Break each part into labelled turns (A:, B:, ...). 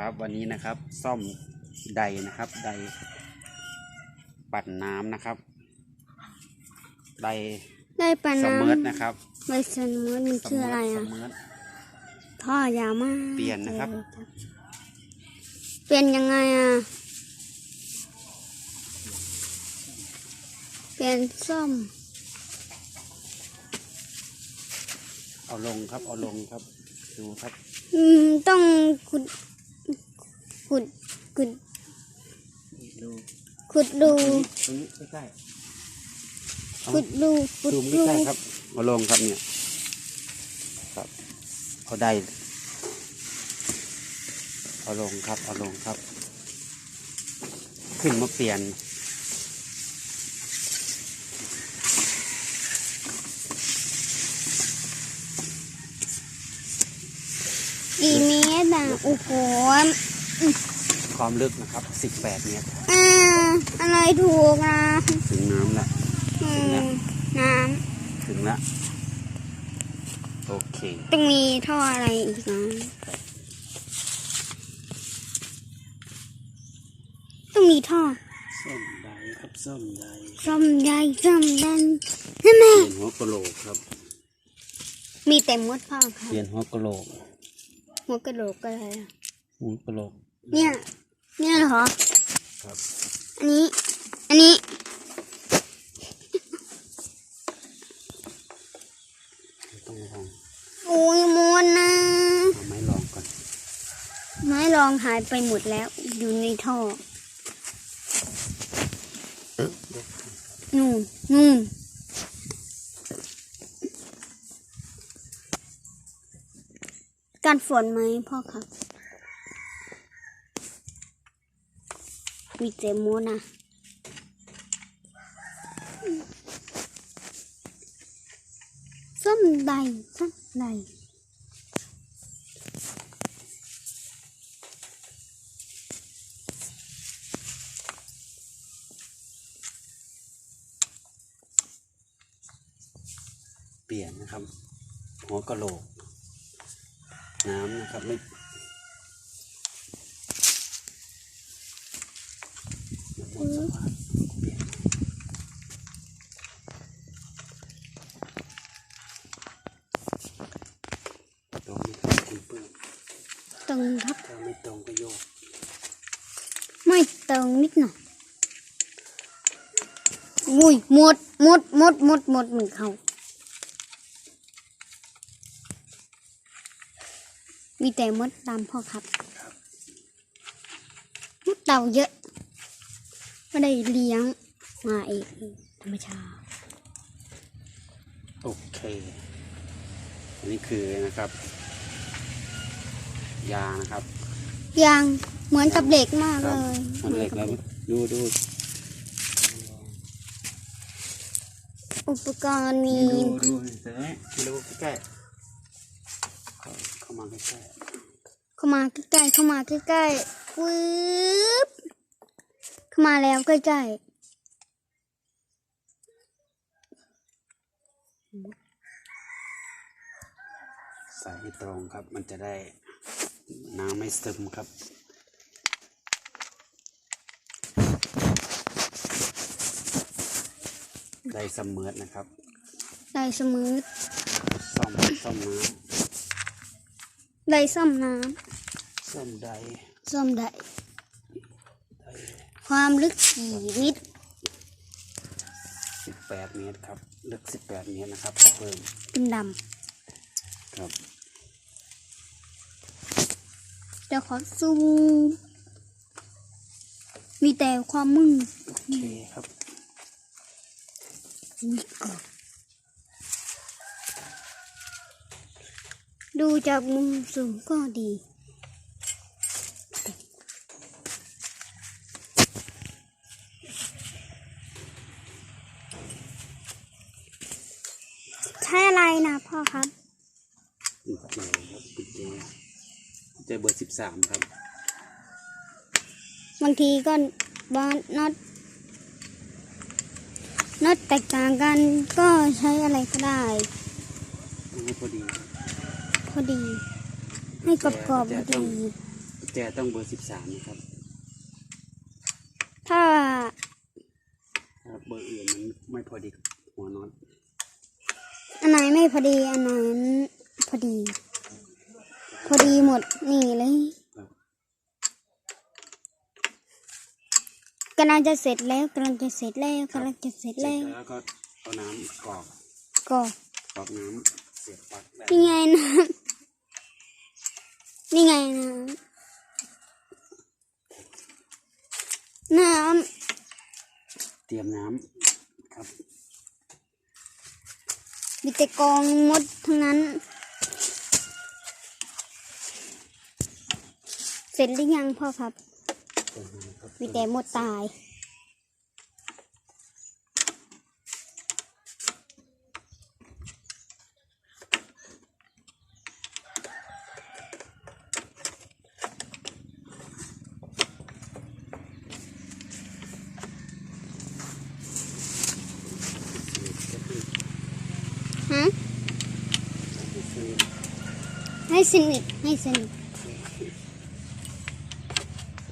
A: ครับวันนี้นะครับซ่อมไดนะครับไดปั่นน้ำนะครับได
B: ได้ปะ
A: ส
B: น้
A: เมิร์ดนะครับำ
B: ไม่สเมิร์ดมันคืออะไร
A: ส
B: อะ
A: เมิร์ด
B: ท่อยาวมาก
A: เปลี่ยนนะครับ
B: เปลี่ยนยังไงอะ เปลี่ยนส้ม
A: เอาลงครับเอาลงครับดูครับ
B: อืมต้องขุด ขุดขุด
A: ดู
B: ขุดดู
A: ตรงนี้ใกล้ๆเอา
B: ขุดดูขุด
A: ดู
B: ดู
A: ใกล้ๆครับเอาลงครับเนี่ยครับเอาไดเอาลงครับเอาลงครับ ขึ้นมาเปลี่ยน
B: กี่เมตรอะโอ้โห
A: ความลึกนะครับ 18 เมตร
B: อ่าอะไรถูกอะ
A: ถึงน้ำแล้ว
B: อืมน้
A: ถึงแล้วโอเคำ
B: ต้องมีท่ออะไรอีกนะต้องมีท่อ
A: ส้มใดครับส้มใด
B: ส้มใหญ่ส้มดันใช่ไหม
A: เปลี่ยนหัวกะโหลกครับ
B: มีแต่มดพ่อครับ
A: เปลี่ยนหัวกะโหลก
B: หัวกระโหลกอะไรอะ
A: หัวกะโหลก
B: เนี่ย เนี่ยเหรอ
A: ครับ
B: อันนี้ อันนี้
A: ต้องลอง
B: โอ้ยมดนะ
A: เอาไม้ลองก่อน
B: ไม้รองหายไปหมดแล้ว อยู่ในท่อ นู่นนู่นการฝนไหมพ่อครับ มีเจมดนะส้มใดส้มใด
A: เปลี่ยนนะครับ หัวกะโหลก น้ำนะครับไม่หมดสภาพเปลี่ยน ตรงนี้ครับคุณเปิ้ล
B: ตรงครับ
A: ถ้าไม่ตรงก็โยก
B: ไม่ตรงนิดหน่อยอุ้ยหมดหมดหมดหมดหมดเหมือนเขามีแต่มดดำพ่อครับ มดเต่าเยอะ ไม่ได้เลี้ยงมาเองธรรมชาติ
A: โอเค อันนี้คือนะครับ ยานะครับ
B: ยางเหมือนกับเหล็กมาก
A: ค
B: เล
A: รับ
B: ย
A: มันเหล็กแล้วดูดู
B: อุปกรณ์มี
A: ดูดูเสร็จไหมดูใกล้ๆเข้าเข้ามาใกล้
B: เข้ามาใกล้ๆเข้ามาใกล้ๆปึ๊บเข้า มาแล้วใกล้ๆ
A: ๆใส่ให้ตรงครับ มันจะได้น้ำไม่ซึมครับได้เสมอนะครับ
B: ได้เสมอ
A: ซ่อมซ่อมน้
B: ได้ซ่อมน้ำ
A: ซ่อมใดำ
B: ซ่อมได้
A: ใด
B: ความลึกกี่มิตร
A: สิบแปดเมตรครับ ลึกสิบแปดเมตรนะครับเพิ่ม
B: เป็นด
A: ครับำ
B: เดี๋ยวขอซูมมีแต่ความมึน
A: โอเคครับ
B: อุ๊ยเกือบดูจากมุมสูงก็ดี ใช้อะไรนะพ่อครับ
A: กุญแจครับกุญแจกุญแจเบอร์ สิบสามครับ
B: บางทีก็บางน็อตน็อตแตกต่างกันก็ใช้อะไรก็ได้
A: ให้พอดี
B: พอดี ให้กรอบๆพอ
A: แต่ต้
B: ดี
A: องกุญแจแจต้องเบอร์สิบสามนะครับ
B: ถ้า
A: ถ้าเบอร์อื่นมันไม่พอดีกับหัวน็อต
B: อันไหนไม่พอดีอันไหนพอดีพ อดีหมดนี่เลย
A: ครับ
B: กำลังจะเสร็จแล้วกำลังจะเสร็จแล้วกำลังจะเสร็จ
A: เสร็
B: แล้
A: จ
B: ว
A: แล้วก็เอาน้ำกรอก
B: ก็
A: กรอกน้ำเสียบปลั๊กแบบ
B: นี่ไงนะนี่ไงนะน้
A: เตรียมน้ำครับำ
B: มีแต่กองมดทั้งนั้น เสร็จหรือยังพ่อครับ
A: เตรียมน้ำครับ
B: มีแต่มดตายฮะให้สนิทให้สนิท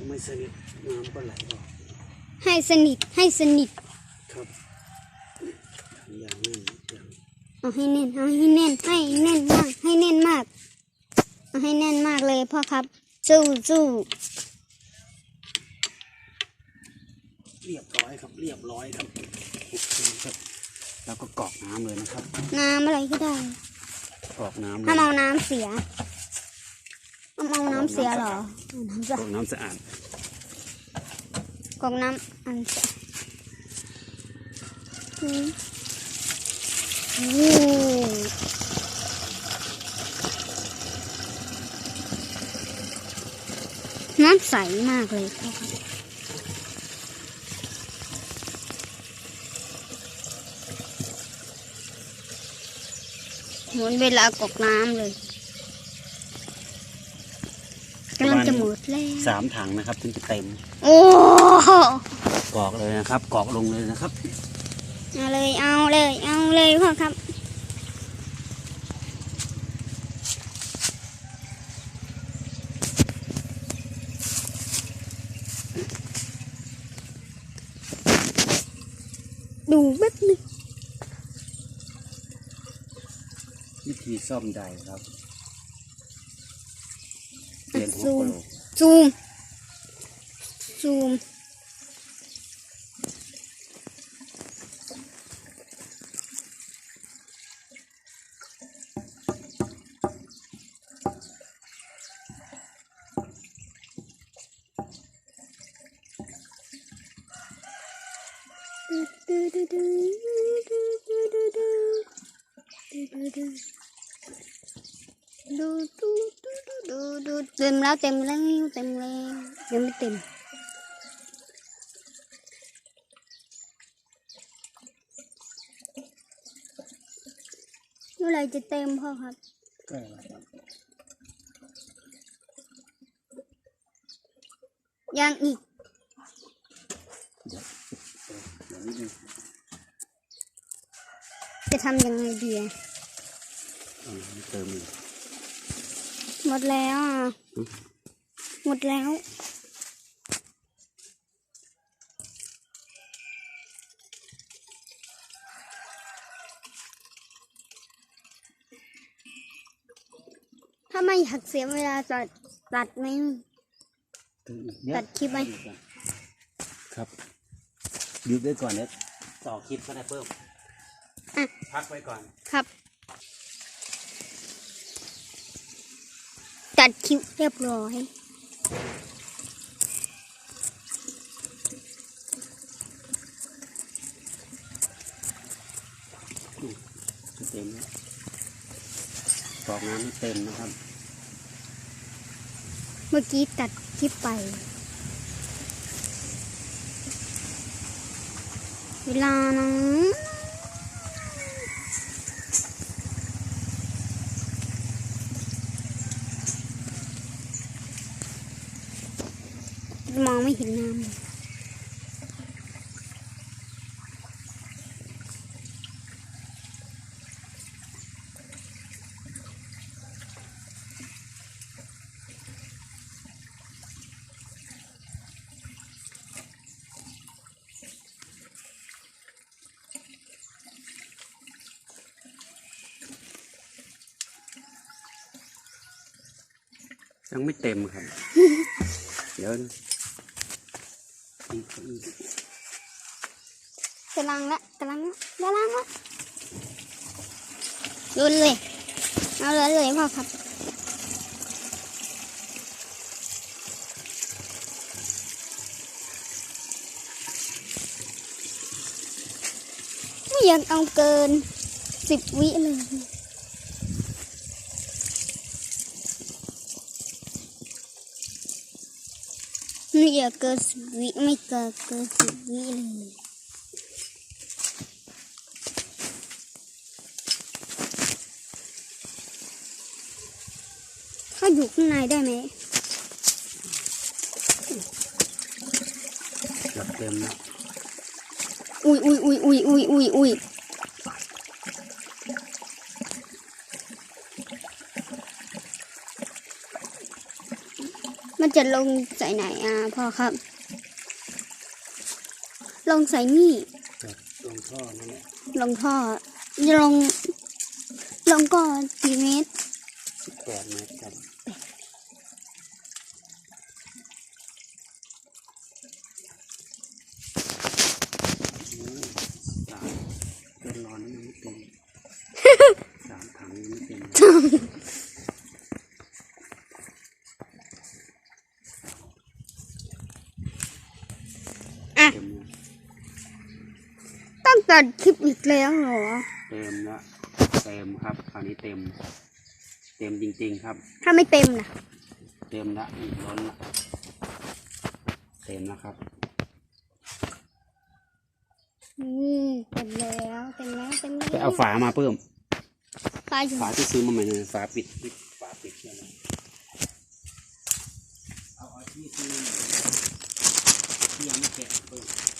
A: ไม่สนิท น้ำก็ไหลออก
B: ให้สนิทให้สนิท
A: ครับอย่างนั้นอย่าง
B: เอาให้แน่นเอาให้แน่นให้แน่นมากให้แน่นมากเอาให้แน่นมากเลยพ่อครับสู้สู้
A: เรียบร้อยครับ เรียบร้อยครับโอเคครับแล้วก็กรอกน้ำเลยนะครับ
B: น้ำอะไรก็ได้
A: กรอกน้ำเลย
B: ห้ามเอาน้ำเสียห้ามเอาน้ำเสียเหรอเอาน้ำ
A: ก
B: สะ
A: รอกน้ำสะอาด
B: กอกน้ำอันเสียอืมโอ้น้ำใสมากเลยพ่อครับเหมือนเวลากอกน้ำเลยกำลังจะหมดแล้ว
A: สามถังนะครับถึงจะเต็ม
B: โอ้
A: กรอกเลยนะครับกรอกลงเลยนะครับ
B: เอาเลยเอาเลยเอาเลยพ่อครับดูแป๊บนึง
A: วิธีซ่อมใดครับเปลี่ยนหัว
B: ซู
A: ก
B: ม
A: ระโหลก
B: ซูมซูม ดูดูดูดูดูเต็ม แล้วเต็มแล้วเต็มแล้วยังไม่เต็มเมื่อไรจะเต็มพ่อครับยังอีก
A: เดี๋ยวเดี๋ยวนิดนึง
B: จะทำยังไงดีอะ
A: เอาน้ำเติมอีก
B: มดแล้วอะ หมดแล้ว ถ้าไม่อยากเสียเวลาตัดตัดไหม
A: เติมอีกเดี๋ยว
B: ตัดคลิปไหม
A: ครับหยุดไว้ก่อนเนี่ยต่อคลิปก็ได้เพิ่ม
B: อะ
A: พักไว้ก่อน
B: ครับ ตัดคลิปเรียบร้อย
A: ให้เต็มนะกรอกน้ำให้เต็มนะครับ
B: เมื่อกี้ตัดคลิปไป เวลานะ มองไม่เห็นน้ำยั
A: งไม่เต็มครับ เดี๋ยว อีกอีก
B: กำลังละกำลังละกำลังละดูเลยเอาเลยเลยพ่อครับไม่อยากเอาเกินสิบวิเลย ไม่อยากเกินสิบวิไม่เกินเกินสิบวิเลยเข้าอยู่ข้างในได้ไหม
A: เกือบเต็มแล้ว
B: อุ้ยอุ้ยอุ้ยอุ้ยอุ้ยอุ้ยอุ้ย มันจะลงใส่ไหนอะพ่อครับ ลงใส่นี่
A: เกือบลงท่อนั่นแหละ
B: ลงท่อลงลงก่อนกี่เมตร
A: สิบแปดเมตรครับอืมสามเกินร้อนนี่ไม่เต็ม สามถังยังไม่เต็ม
B: อะ
A: เต็มแล้ว
B: ต้องตัดคลิปอีกแล้วเหรอ
A: เต็มแล้วเต็มครับคราวนี้เต็ม เต็มจริงๆครับ
B: ถ้าไม่เต็มนะ
A: เต็มละอีกล้นละเต็มแล้วครับ
B: อืมเต็มแล้วเต็มแล้วเต็มแล้ว
A: ไปเอาฝามาเพิ่ม
B: ไปอยู่
A: ฝาที่ซื้อมาใหม่เลยฝาปิดปิดฝาปิดเนี่ยนะเอาเอาที่ซื้อมาใหม่ที่ยังไม่แกะเพิ่ม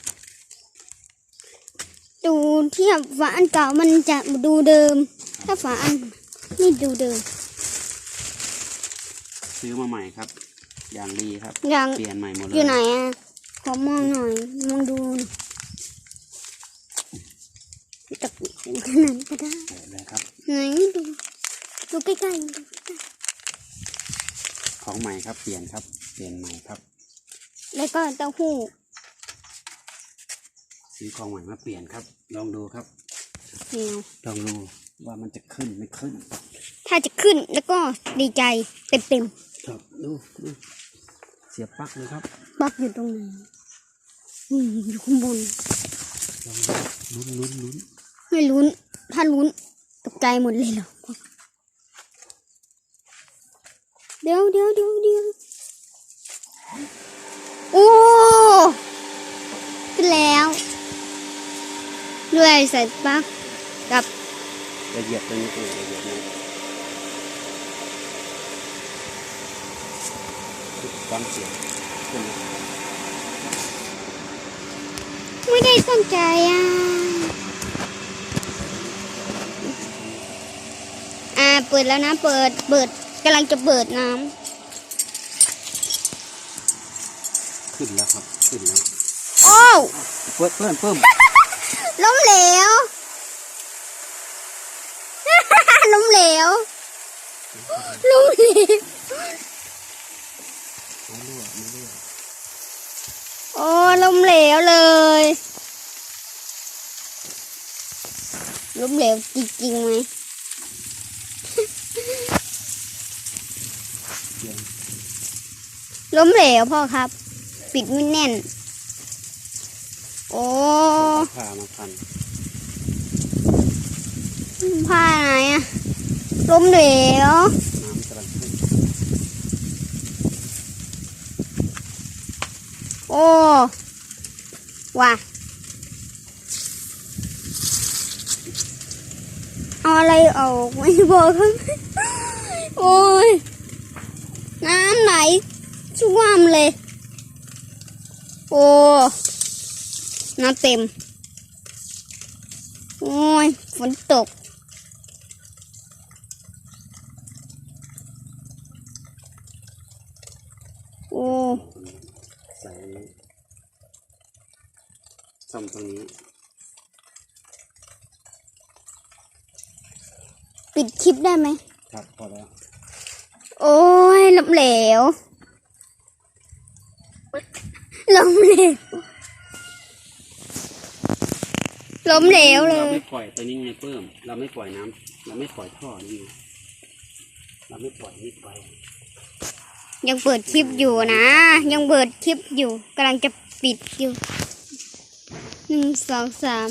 B: ดูเทียบฝาอันเก่ามันจะดูเดิม ถ้าฝาอันนี่ดูเดิม
A: ซื้อมาใหม่ครับ อย่างดีครับ
B: อย่าง
A: เปลี่ยนใหม่หมดเลย
B: อยู่ไหนอะขอมองหน่อยมองดูหน่อยจับขนาดก็ได้
A: แกะเลยครับ
B: ไหนดูดูใกล้ๆดูใกล้
A: ของใหม่ครับเปลี่ยนครับ เปลี่ยนใหม่ครับ
B: ๆแล้วก็เต้าหู้
A: ซื้อของใหม่มาเปลี่ยนครับ ลองดูครับ
B: เหนียว
A: ลองดูว่ามันจะขึ้นไม่ขึ้น
B: ถ้าจะขึ้นแล้วก็ดีใจเต็ม
A: ครับดูดูเสียบปลั๊กเลยครับ
B: ๆบล็อกอยู่ตรงไหนนี่อยู่ข้างบน
A: ลองดูลุ้นลุ้นลุ้น
B: ไม่ลุ้น ถ้าลุ้นตกใจหมดเลยเหรอเดี๋ยวเดี๋ยวเดี๋ยวเดี๋ยวโอ้ขึ้นแล้ว ด้วยใส่ปลั๊กกับ
A: ละเอียดตัวนี้เองละเอียดนี้ฟังเสียงขึ้นมา
B: ไม่ได้ตั้งใจอะอ่าเปิดแล้วนะเปิดเปิดกำลังจะเปิดน้
A: ขึ้นแล้วครับ ขึ้นแล้วำ
B: โอ้ว
A: เพิ่มเพิ่มเพิ่ม
B: ล้มเหลว ล้มเหลว ล้มเหลว โอ้ล้มเหลวเลย ล้มเหลวจริงๆไหมล้มเหลวพ่อครับ ปิดไม่แน่น โอ้
A: เอาผ้ามาพัน
B: ผ้าไหนอะล้มเหลว
A: น้ำกำลังขึ้น
B: โอ้ว่ะเอาอะไรออกไม่บอกครับโอ้ยน้ำไหลช่วมเลย โอ้ น้ำเต็ม โอ้ย ฝนตก โอ้
A: ใส่อันนี้ซ่อมตรงนี้
B: ปิดคลิปได้ไหม
A: ครับพอแล้ว
B: โโอ้ยล้มเหลวล้มเหลว ล้มเหลวเล
A: เรา
B: ย
A: ไม่ปล่อยตัวนี้ไงเพิ่ม เราไม่ปล่อยน้ำเราไม่ปล่อยท่อนี่ไงเราไม่ปล่อยไม่ปล่อย
B: ยังเปิดคลิปอยู่นะ ยังเปิดคลิปอยู่กำลังจะปิดอยู่หนึ่งสองสาม